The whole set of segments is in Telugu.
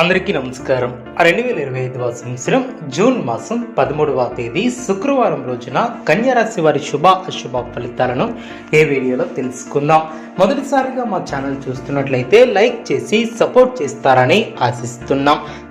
అందరికీ నమస్కారం. రెండు వేల ఇరవై ఐదవ సంవత్సరం జూన్ మాసం పదమూడవ తేదీ శుక్రవారం రోజున కన్యారాశి వారి శుభ అశుభ ఫలితాలను ఏ వీడియోలో తెలుసుకుందాం. మొదటిసారిగా మా ఛానల్ చూస్తున్నట్లయితే లైక్ చేసి సపోర్ట్ చేస్తారని ఆశిస్తున్నాం.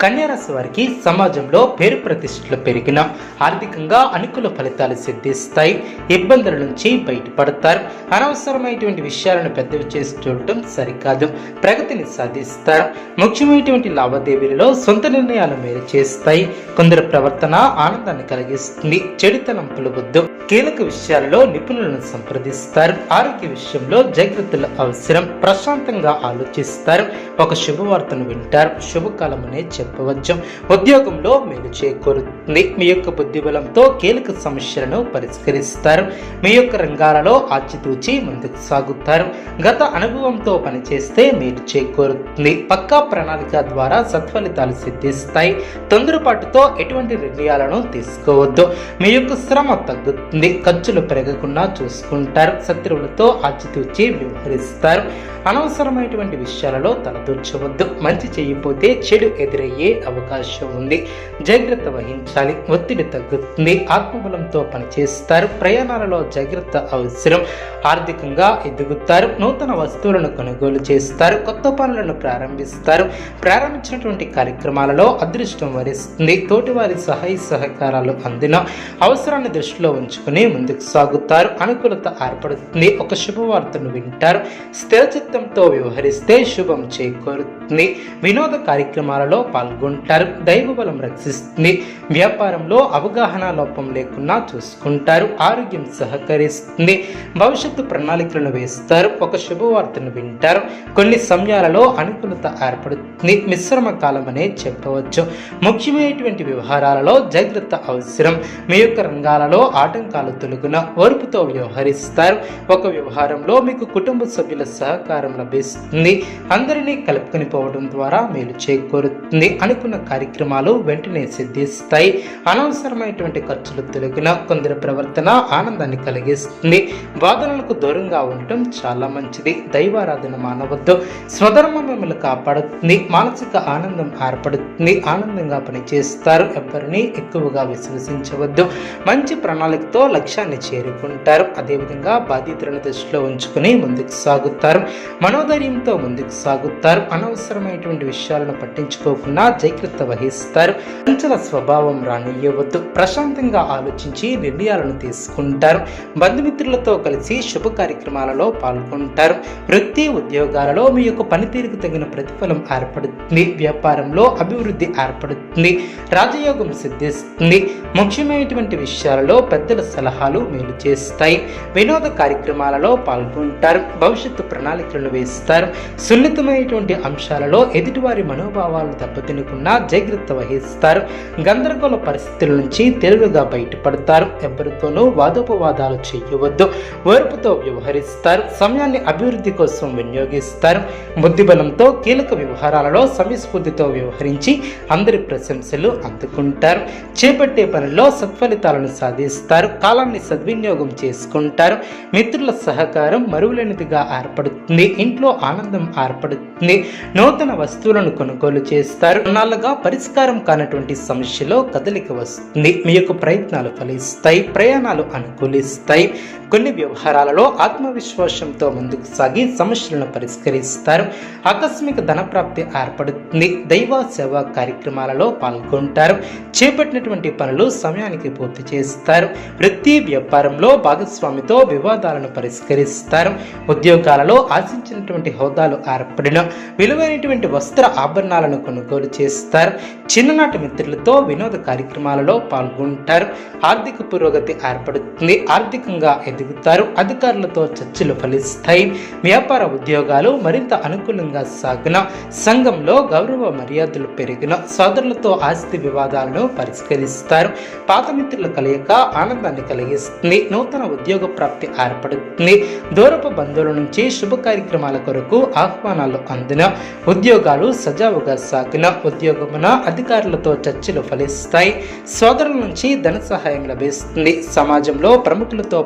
కన్యారాశి వారికి సమాజంలో పేరు ప్రతిష్టలు పెరిగిన ఆర్థికంగా అనుకూల ఫలితాలు సిద్ధిస్తాయి. ఇబ్బందుల నుంచి బయటపడతారు. అనవసరమైనటువంటి విషయాలను పెద్దవి చేసి చూడటం సరికాదు. ప్రగతిని సాధిస్తారు. ముఖ్యమైనటువంటి లావాదేవీలలో సొంత నిర్ణయాలు మేలు చేస్తాయి. కొందరు ప్రవర్తన ఆనందాన్ని కలిగిస్తుంది. చెడుతనం పులవద్దు కీలక విషయాల్లో నిపుణులను సంప్రదిస్తారు. ఆరోగ్య విషయంలో జాగ్రత్తలు అవసరం. ప్రశాంతంగా ఆలోచిస్తారు. ఒక శుభవార్తను వింటారు. శుభకాలమనే చెప్పవచ్చు ఉద్యోగంలో మేలు చేకూరుతుంది. మీ యొక్క బుద్ధిబలంతో కీలక సమస్యలను పరిష్కరిస్తారు. మీ యొక్క రంగాలలో ఆచితూచి ముందుకు సాగుతారు. గత అనుభవంతో పనిచేస్తే మేలు చేకూరుతుంది. పక్కా ప్రణాళిక ద్వారా సత్ఫలితాలు సిద్ధిస్తాయి. తొందరపాటుతో ఎటువంటి నిర్ణయాలను తీసుకోవద్దు. మీ యొక్క శ్రమ తగ్గుతుంది. ఖర్చులు పెరగకుండా చూసుకుంటారు. శత్రువులతో ఆచితూచి వ్యవహరిస్తారు అనవసరమైనటువంటి విషయాలలో తలదూర్చవద్దు. మంచి చేయకపోతే చెడు ఎదురయ్యే అవకాశం ఉంది. జాగ్రత్త వహించాలి. ఒత్తిడి తగ్గుతుంది. ఆత్మబలంతో పనిచేస్తారు. ప్రయాణాలలో జాగ్రత్త అవసరం. ఆర్థికంగా ఎదుగుతారు. నూతన వస్తువులను కొనుగోలు చేస్తారు. కొత్త పనులను ప్రారంభిస్తారు. ప్రారంభించినటువంటి కార్యక్రమాలలో అదృష్టం వరిస్తుంది. తోటివారి సహాయ సహకారాలు అందిన అవసరాన్ని దృష్టిలో ఉంచుకుని ముందుకు సాగుతారు. అనుకూలత ఏర్పడుతుంది. ఒక శుభవార్తను వింటారు. స్థిరచిత్తంతో వ్యవహరిస్తే శుభం చేకూరుతుంది. వినోద కార్యక్రమాలలో పాల్గొంటారు. దైవ బలం రక్షిస్తుంది. వ్యాపారంలో అవగాహన లోపం లేకుండా చూసుకుంటారు. ఆరోగ్యం సహకరిస్తుంది. భవిష్యత్తు ప్రణాళికలను వేస్తారు. ఒక శుభవార్తను వింటారు. కొన్ని సమయాలలో అనుకూలత ఏర్పడుతుంది. మిశ్రమ కాలం అనే చెప్పవచ్చు. ముఖ్యమైనటువంటి వ్యవహారాలలో జాగ్రత్త అవసరం. మీ యొక్క రంగాలలో ఆటంకాలు తొలగున ఓర్పుతో వ్యవహరిస్తారు. ఒక వ్యవహారంలో మీకు కుటుంబ సభ్యుల సహకారం లభిస్తుంది. అందరినీ కలుపుకొని పోవడం ద్వారా మేలు చేకూరుతుంది. అనుకున్న కార్యక్రమాలు వెంటనే సిద్ధిస్తాయి. అనవసరమైనటువంటి ఖర్చులు తొలగిన కొందరి ప్రవర్తన ఆనందాన్ని కలిగిస్తుంది. బాధనలకు దూరంగా ఉండటం చాలా మంచిది. దైవారాధన మానవద్దు స్వధర్మం మిమ్మల్ని కాపాడుతుంది. మానసిక ఆనందం ఏర్పడుతుంది. ఆనందంగా పనిచేస్తారు. ఎవరిని ఎక్కువగా విశ్వసించవద్దు. మంచి ప్రణాళికతో లక్ష్యాన్ని చేరుకుంటారు. అదేవిధంగా బాధితులను దృష్టిలో ఉంచుకుని ముందుకు సాగుతారు. మనోధైర్యంతో ముందుకు సాగుతారు. అనవసరమైనటువంటి విషయాలను పట్టించుకోకుండా జాగ్రత్త వహిస్తారు. చంచల స్వభావం రానియవద్దు ప్రశాంతంగా ఆలోచించి నిర్ణయాలను తీసుకుంటారు. బంధుమిత్రులతో కలిసి శుభ కార్యక్రమాలలో పాల్గొంటారు. వృత్తి ఉద్యోగాలలో మీ యొక్క పనితీరుకు తగిన ప్రతిఫలం ఏర్పడుతుంది. వ్యాపారంలో అభివృద్ధి ఏర్పడుతుంది. రాజయోగం సిద్ధిస్తుంది. ముఖ్యమైనటువంటి విషయాలలో పెద్దల సలహాలు మేలు చేస్తాయి. వినోద కార్యక్రమాలలో పాల్గొంటారు. భవిష్యత్తు ప్రణాళికలను వేస్తారు. సున్నితమైనటువంటి అంశాలలో ఎదుటివారి మనోభావాలు దెబ్బతినకుండా జాగ్రత్త వహిస్తారు. గందరగోళ పరిస్థితుల నుంచి తెలివిగా బయటపడతారు. ఎవరితోనూ వాదోపవాదాలు చేయవద్దు. ఓర్పుతో వ్యవహరిస్తారు. సమయాన్ని అభివృద్ధి కోసం వినియోగిస్తారు. బుద్ధిబలంతో కీలక వ్యవహారాలలో సమయస్ఫూర్తితో వ్యవహరించి అందరి ప్రశంసలు అందుకుంటారు. చేపట్టే పనిలో సత్ఫలితాలను సాధిస్తారు. కాలాన్ని సద్వినియోగం చేసుకుంటారు. మిత్రుల సహకారం మరువులేనిదిగా ఏర్పడుతుంది. ఇంట్లో ఆనందం ఏర్పడుతుంది. నూతన వస్తువులను కొనుగోలు చేస్తారు. కొన్నాళ్ళుగా పరిష్కారం కానటువంటి సమస్యలో కదలిక వస్తుంది. మీ యొక్క ప్రయత్నాలు ఫలిస్తాయి. ప్రయాణాలు అనుకూలిస్తాయి. కొన్ని వ్యవహారాలలో ఆత్మవిశ్వాసంతో ముందుకు సాగి సమస్యలను పరిష్కరిస్తారు. ఆకస్మిక ధనప్రాప్తి ఏర్పడుతుంది. దైవ సేవా కార్యక్రమాలలో పాల్గొంటారు. చేపట్టినటువంటి పనులు సమయానికి పూర్తి చేస్తారు. వృత్తి వ్యాపారంలో భాగస్వామితో వివాదాలను పరిష్కరిస్తారు. ఉద్యోగాలలో ఆశించినటువంటి హోదాలు ఏర్పడిన విలువైనటువంటి వస్త్ర ఆభరణాలను కొనుగోలు చేస్తారు. చిన్ననాటి మిత్రులతో వినోద కార్యక్రమాలలో పాల్గొంటారు. ఆర్థిక పురోగతి ఏర్పడుతుంది. ఆర్థికంగా ఎదుగుతారు అధికారులతో చర్చలు ఫలిస్తాయి. వ్యాపార ఉద్యోగాలు మరింత అనుకూలంగా సాగిన సంఘంలో గౌరవ మర్యాదలు పెరిగిన సోదరులతో ఆస్తి వివాదాలను పరిష్కరిస్తారు. పాత మిత్రుల కలయిక ఆనందాన్ని కలిగిస్తుంది. నూతన ఉద్యోగ ప్రాప్తి ఏర్పడుతుంది. దూరపు బంధువుల నుంచి శుభ కార్యక్రమాల కొరకు ఆహ్వానాలు అందిన ఉద్యోగాలు సజావుగా సాగిన ఉద్యోగమున అధికారులతో చర్చలు ఫలిస్తాయి. సోదరుల నుంచి ధన సహాయం లభిస్తుంది. సమాజంలో ప్రముఖులతో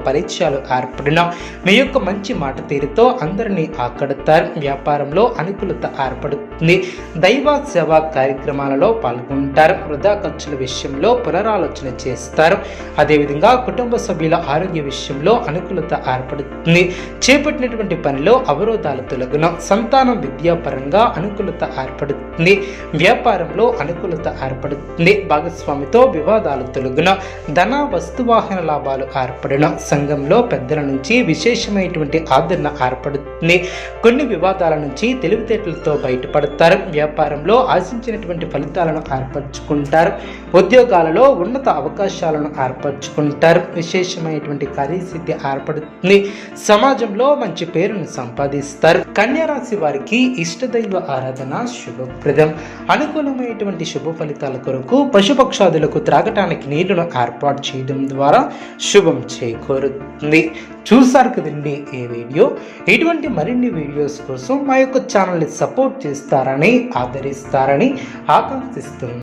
అవకాశాలు ఏర్పడిన మీ యొక్క మంచి మాట తీరుతో అందరినీ ఆకడతారు. వ్యాపారంలో అనుకూలత ఏర్పడుతుంది. దైవ సేవా కార్యక్రమాలలో పాల్గొంటారు. వృధా ఖర్చుల విషయంలో పునరాలోచన చేస్తారు. అదేవిధంగా కుటుంబ సభ్యుల ఆరోగ్య విషయంలో అనుకూలత ఏర్పడుతుంది. చేపట్టినటువంటి పనిలో అవరోధాలు తొలగున సంతానం విద్యాపరంగా అనుకూలత ఏర్పడుతుంది. వ్యాపారంలో అనుకూలత ఏర్పడుతుంది. భాగస్వామితో వివాదాలు తొలగున ధన వస్తువాహన లాభాలు ఏర్పడిన సంఘంలో పెద్దల నుంచి విశేషమైనటువంటి ఆదరణ ఏర్పడుతుంది. కొన్ని వివాదాల నుంచి తెలివితేటలతో బయటపడతారు. వ్యాపారంలో ఆశించినటువంటి ఫలితాలను ఏర్పరచుకుంటారు. ఉద్యోగాలలో ఉన్నత అవకాశాలను ఏర్పరచుకుంటారు. విశేషమైనటువంటి కార్యస్థితి ఏర్పడుతుంది. సమాజంలో మంచి పేరును సంపాదిస్తారు. కన్యారాశి వారికి ఇష్టదైవ ఆరాధన శుభప్రదం. అనుకూలమైనటువంటి శుభ ఫలితాల కొరకు పశుపక్షాదులకు త్రాగటానికి నీళ్ళను ఏర్పాటు చేయడం ద్వారా శుభం చేకూరుతుంది. చూసారు కదండి ఈ వీడియో. ఇటువంటి మరిన్ని వీడియోస్ కోసం మా యొక్క ఛానల్ని సపోర్ట్ చేస్తారని ఆదరిస్తారని ఆకాంక్షిస్తుంది